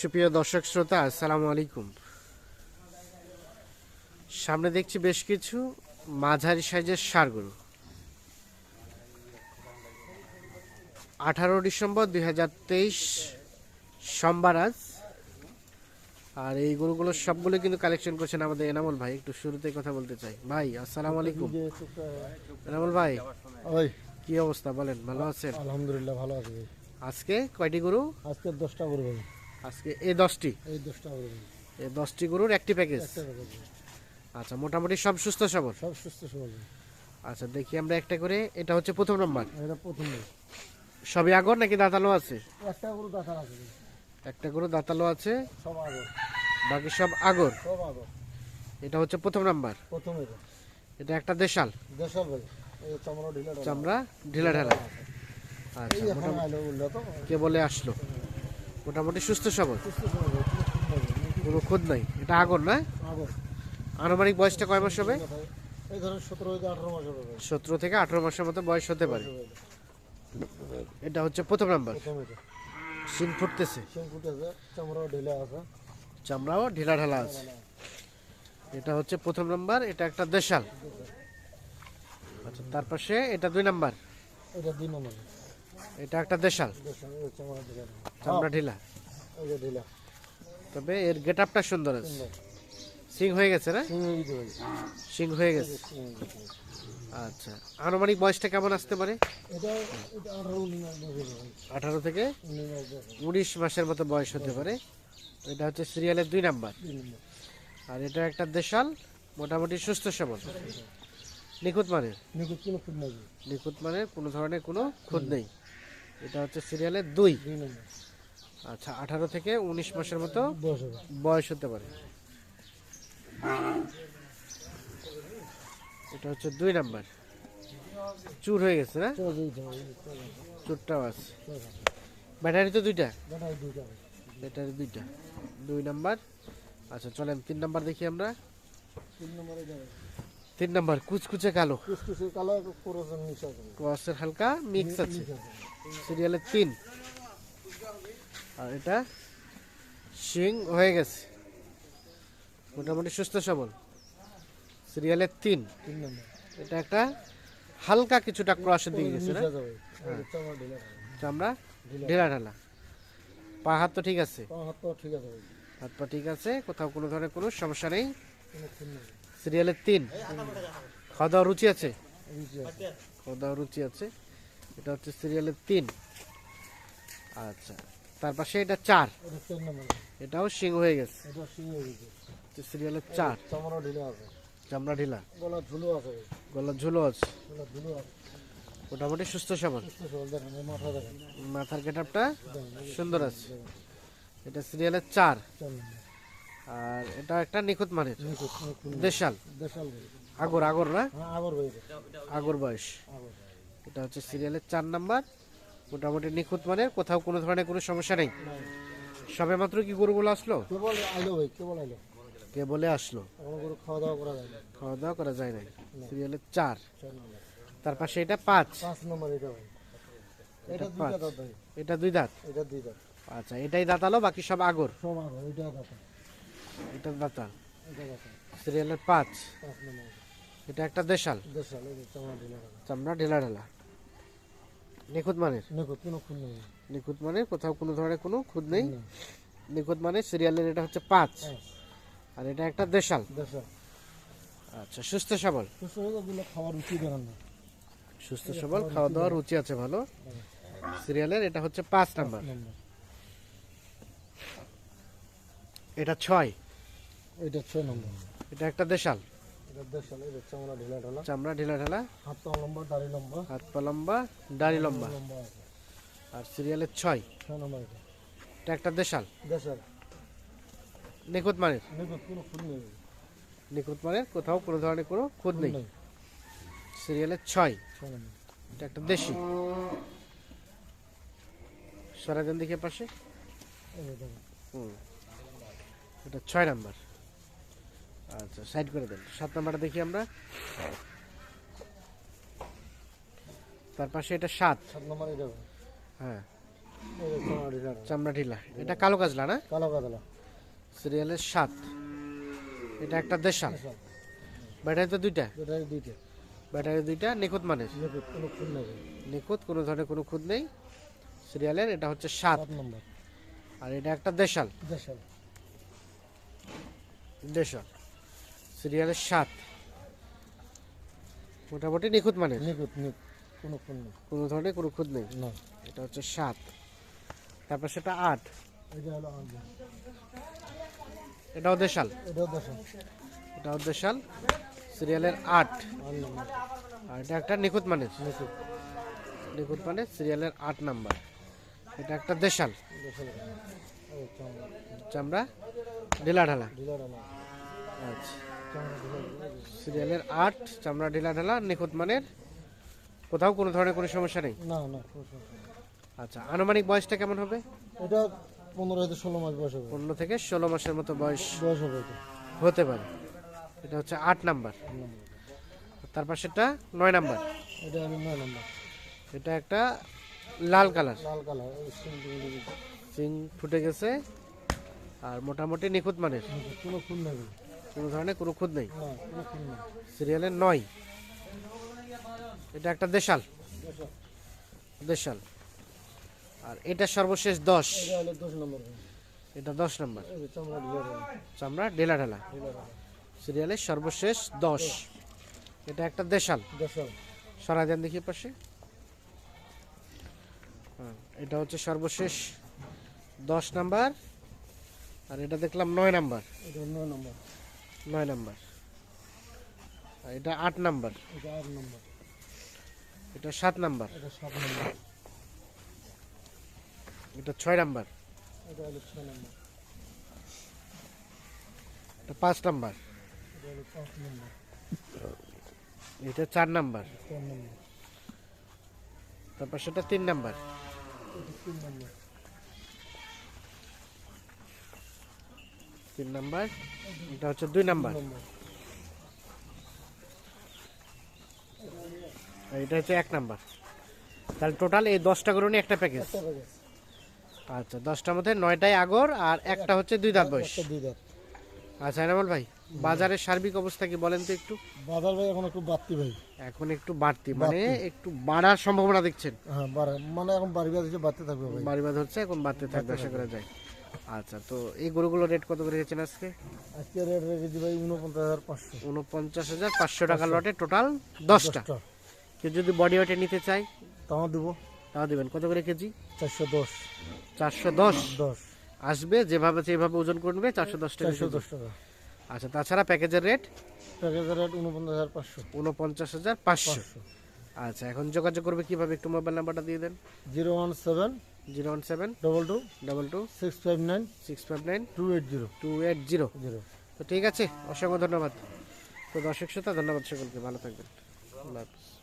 সুপ্রিয় দর্শক শ্রোতা আসসালামু আলাইকুম। সামনে দেখছি বেশ কিছু মাঝারি সাইজের সার গরু আঠারো ডিসেম্বর দুই হাজার তেইশ সোমবার আজ। আর এই গরুগুলো সবগুলো কিন্তু কালেকশন করছেন আমাদের এনামুল ভাই। একটু শুরুতে কথা বলতে চাই। ভাই আসসালামু আলাইকুম। এনামুল ভাই কি অবস্থা বলেন? ভালো আছেন? আলহামদুলিল্লাহ ভালো আছি আজকে কয়টি গরু? আজকে দশটা করে ভাই। আজকে এই দশটি? এই দশটা এই দশটি গরুর একটি প্যাকেজ? আচ্ছা মোটামুটি সব সুস্থ সবল? সব সুস্থ সবল। আচ্ছা দেখি আমরা একটা করে এটা হচ্ছে প্রথম নম্বর। এটা প্রথম সবই আগর নাকি দাঁতালো আছে? একটা গরু দেখার আছে। একটা গরু দাঁতালো আছে। সব আগর। বাকি সব আগর? সব আগর। এটা হচ্ছে প্রথম নাম্বার। প্রথম এটা। এটা একটা দেশাল? দেশাল ভাই চামড়া ঢিলা ঢালা। আচ্ছা কে বলে আসলো? মোটামুটি সুস্থ সবল। কোনো খুদ নাই। এটা আগর না আনুমানিক বয়সটা কয় মাস হবে? সতেরো থেকে আঠারো মাসের মতো বয়স হতে পারে। এটা হচ্ছে প্রথম নাম্বার। প্রথম এটা। সিং ফুটতেছে। চামড়াও ঢিলা ঢালা আছে। এটা হচ্ছে প্রথম নাম্বার এটা একটা দেশাল। আচ্ছা তার পাশে এটা দুই নাম্বার। এটা দুই নম্বর। এটা একটা দেশাল। চামড়া ঢিলা। তবে এর গেট আপটা সুন্দর আছে। সিং হয়ে গেছে না? সিং হয়ে গেছে। আচ্ছা আনুমানিক বয়সটা কেমন আসতে পারে? আঠারো থেকে উনিশ মাসের মতো বয়স হতে পারে। এটা হচ্ছে সিরিয়ালের দুই নাম্বার। আর এটা একটা দেশাল মোটামুটি সুস্থ সবল। নিখুঁত মানের? নিখুঁত মানের কোনো ধরনের কোনো খুঁত নেই। এটা হচ্ছে সিরিয়ালের দুই। আচ্ছা আঠারো থেকে উনিশ মাসের মতো বয়স হতে পারে। এটা হচ্ছে দুই নাম্বার। চুর হয়ে গেছে না? চুরটাও আছে। ব্যাটারি তো দুইটা। ব্যাটারি দুইটা দুই নাম্বার। আচ্ছা চলেন তিন নাম্বার দেখি আমরা। তিন নম্বরে কুচকুচে কালো। কুচকুচে কালো ক্রসের হালকা মিক্স আছে। সিরিয়ালের তিন। আর এটা শিং হয়ে গেছে। মোটামুটি সুস্থ সবল। সিরিয়ালের তিন। তিন নম্বর। এটা একটা হালকা কিছুটা ক্রসের দিকে গেছে না? যাবে। এই চামড়া ঢিলা ঢেলা। পা হাত তো ঠিক আছে? হাত পা ঠিক আছে ভাই। ঠিক আছে কোথাও কোনো ধরনের কোনো সমস্যা নেই। সিরিয়ালের তিন। খাওয়া দাওয়া রুচি আছে? রুচি আছে। খাওয়া দাওয়া রুচি আছে। এটা হচ্ছে সিরিয়ালের তিন। আচ্ছা। তার পাশে এটা চার। এটাও সিং হয়ে গেছে। সিরিয়ালের চার। চামড়া ঢিলা আছে। চামড়া ঢিলা। গলা ঝুলো আছে। গলার ঝুলো আছে। গলা ঝুলো আছে। মোটামুটি সুস্থ সবল। মাথার গেটআপটা সুন্দর আছে। এটা সিরিয়ালের চার। আর এটা একটা নিখুঁত মানের। দেশাল। আগর আগর না? হ্যাঁ আগর বয়স। এটা হচ্ছে সিরিয়ালের চার নাম্বার। মোটামুটি নিখুঁত মানে কোথাও কোনো ধরনের কোনো সমস্যা নেই। সবে মাত্র কি গরুগুলো আসলো? কেবল আইলো ভাই কেবল আইলো। কে বলে আসলো করে খাওয়া দাওয়া করা যায় না। খাওয়া দাওয়া করা যায় না। সিরিয়ালের চার। তার পাশে এটা পাঁচ। পাঁচ নম্বর এটা ভাই। এটা দুইটা পাঁচ। দাঁত ভাই। এটা দুই দাঁত? এটা দুই দাঁত। আচ্ছা এটাই দাঁতালো বাকি সব আগর? সব আগর এটা দাঁত। এটা দাঁতা। এটা দাঁত। সিরিয়ালের পাঁচ। পাঁচ নম্বর। এটা একটা দেশাল। চামড়া ঢেলা ঢেলা। নিখুঁত মানের? নিখুঁত কোনো খুন নেই। নিখুঁত মানের? কোথাও কোনো ধরনের কোনো খুদ নেই। নিখুঁত মানের সিরিয়ালের এটা হচ্ছে পাঁচ। পাঁচ। আর এটা একটা দেশাল। দেশাল। আচ্ছা সুস্থ সবল। সুস্থ হয়ে দিলে রুচি দেখান না। সুস্থ সবল খাওয়া দাওয়ার রুচি আছে ভালো। সিরিয়ালের এটা হচ্ছে পাঁচ নাম্বার। এটা ছয়। এটা ছয় নম্বর। এটা একটা দেশাল। চামড়া ঢিলা ঢালা। চামড়া ঢিলা ঢালা হাত পা লম্বা দাড়ি লম্বা। হাত পা লম্বা দাড়ি লম্বা। আর সিরিয়ালের ছয়। নম্বর একটা দেশাল। দেশাল। নিখুঁত মানের। নিখুঁত কোনো খুন নেই। নিখুঁত মানের কোথাও কোনো ধরনের কোনো খুন নেই। সিরিয়ালের ছয়। একটা দেশি। সরাজন দিকে পাশে। হুম। এটা ছয় নাম্বার। আচ্ছা সাইড করে দেন। সাত নাম্বারটা দেখি আমরা। তার পাশে এটা সাত। সাত নম্বর এটা। হ্যাঁ। চামড়া ঢিলা এটা কালো কাজলা না? কালো কাতলা সিরিয়ালের সাত। এটা একটা দেশাল। ব্যাটারি তো দুইটা? এটাই দুইটা। ব্যাটারি দুইটা নিখুঁত মানের? নিখুঁত কোনো ধরনের কোনো খুঁত নেই। সিরিয়ালের এটা হচ্ছে সাত নম্বর। আর এটা একটা দেশাল। দেশাল। দেশাল। সিরিয়ালের সাত। মোটামুটি নিখুঁত মানের? নিখুঁত নিখ কোনো খুন নেই। কোনো ধরনের কোনো খুঁত নেই? না। এটা হচ্ছে সাত। তারপর সেটা আট। এটাও দেশাল? এটাও দেশাল। সিরিয়ালের আট। আর এটা একটা নিখুঁত মানের? নিখুঁত। নিখুঁত মানের সিরিয়ালের আট নাম্বার। এটা একটা দেশাল। চামড়া। ঢিলা ঢালা আচ্ছা। সিরিয়ালের আট চামড়া ঢিলা ঢালা নিখুঁত মানের? কোথাও কোনো ধরনের কোনো সমস্যা নেই? না না। আচ্ছা আনুমানিক বয়সটা কেমন হবে? এটা পনেরো হয়তো ষোলো মাস বয়স হবে। পনেরো থেকে ষোলো মাসের মতো বয়স বয়স হবে হতে পারে। এটা হচ্ছে আট নাম্বার। নম্বর। সেটা নয় নাম্বার। এটা নয় নম্বর। এটা একটা লাল কালার। লাল কালার সিং ফুটে গেছে আর মোটামুটি নিখুঁত মানের। কোনো খুন নেই। কোনো ধরনের কোনো নেই। কোনো খুন নেই। সিরিয়ালের নয়। এটা একটা দেশাল। দেশাল। আর এটা সর্বশেষ দশ। এটা দশ নম্বর। এটা দশ নাম্বার। চামড়া ডালা ঢেলা। সিরিয়ালের সর্বশেষ দশ। এটা একটা দেশাল। দেশাল। সরাই দেন দেখি পাশে। হ্যাঁ, এটা হচ্ছে সর্বশেষ দশ নাম্বার। আর এটা দেখলাম নয় নাম্বার। নয় নম্বর। নয় নাম্বার এটা আট নাম্বার এটা আট নম্বর এটা সাত নাম্বার এটা সাত নম্বর এটা ছয় নাম্বার এটা হলো ছয় নম্বর এটা পাঁচ নাম্বার এটা হলো পাঁচ নম্বর এটা চার নাম্বার চার নম্বর তারপর সেটা তিন নাম্বার তিন নম্বর তিন নাম্বার। এটা হচ্ছে দুই নাম্বার। এটা হচ্ছে এক নাম্বার। তাহলে টোটাল এই দশটা করে নিয়ে একটা প্যাকেজ আচ্ছা দশটার মধ্যে নয়টাই আগর আর একটা হচ্ছে দুই দাঁত বয়স। দুই দাঁত। আচ্ছা এনামল ভাই বাজারের সার্বিক অবস্থা কি বলেন তো একটু? বাজার ভাই এখন একটু বাড়তি ভাই। এখন একটু বাড়তি মানে একটু বাড়ার সম্ভাবনা দেখছেন। হ্যাঁ বাড়ে মানে এখন বাড়ি বাড়ি বাড়তে থাকবে বাড়ি বাদ হচ্ছে এখন বাড়তে থাকবে আশা করা যায়। আচ্ছা তো এই গরুগুলো রেট কত করে রেখেছেন আজকে? আজকে রেট রেখেছি ভাই উনপঞ্চাশ হাজার পাঁচশো। উনপঞ্চাশ হাজার পাঁচশো টাকা লটে টোটাল দশটা। কেউ যদি বডি ওয়েটে নিতে চাই তাও দেবো। তাও দেবেন। কত করে কেজি? চারশো দশ। চারশো দশ। দশ। আসবে যেভাবে যেভাবে ওজন করবে চারশো দশ টাকা চারশো। দশ টাকা। আচ্ছা তাছাড়া প্যাকেজের রেট প্যাকেজের রেট উনপঞ্চাশ হাজার পাঁচশো। উনপঞ্চাশ হাজার পাঁচশো। আচ্ছা এখন যোগাযোগ করবে কীভাবে? একটু মোবাইল নাম্বারটা দিয়ে দেন। Zero one seven zero one seven double two double two six five nine six five nine two eight zero. Two eight zero. Zero. তো ঠিক আছে অসংখ্য ধন্যবাদ। তো দর্শক শ্রোতা ধন্যবাদ সকলকে। ভালো থাকবেন। আল্লাহ হাফিজ।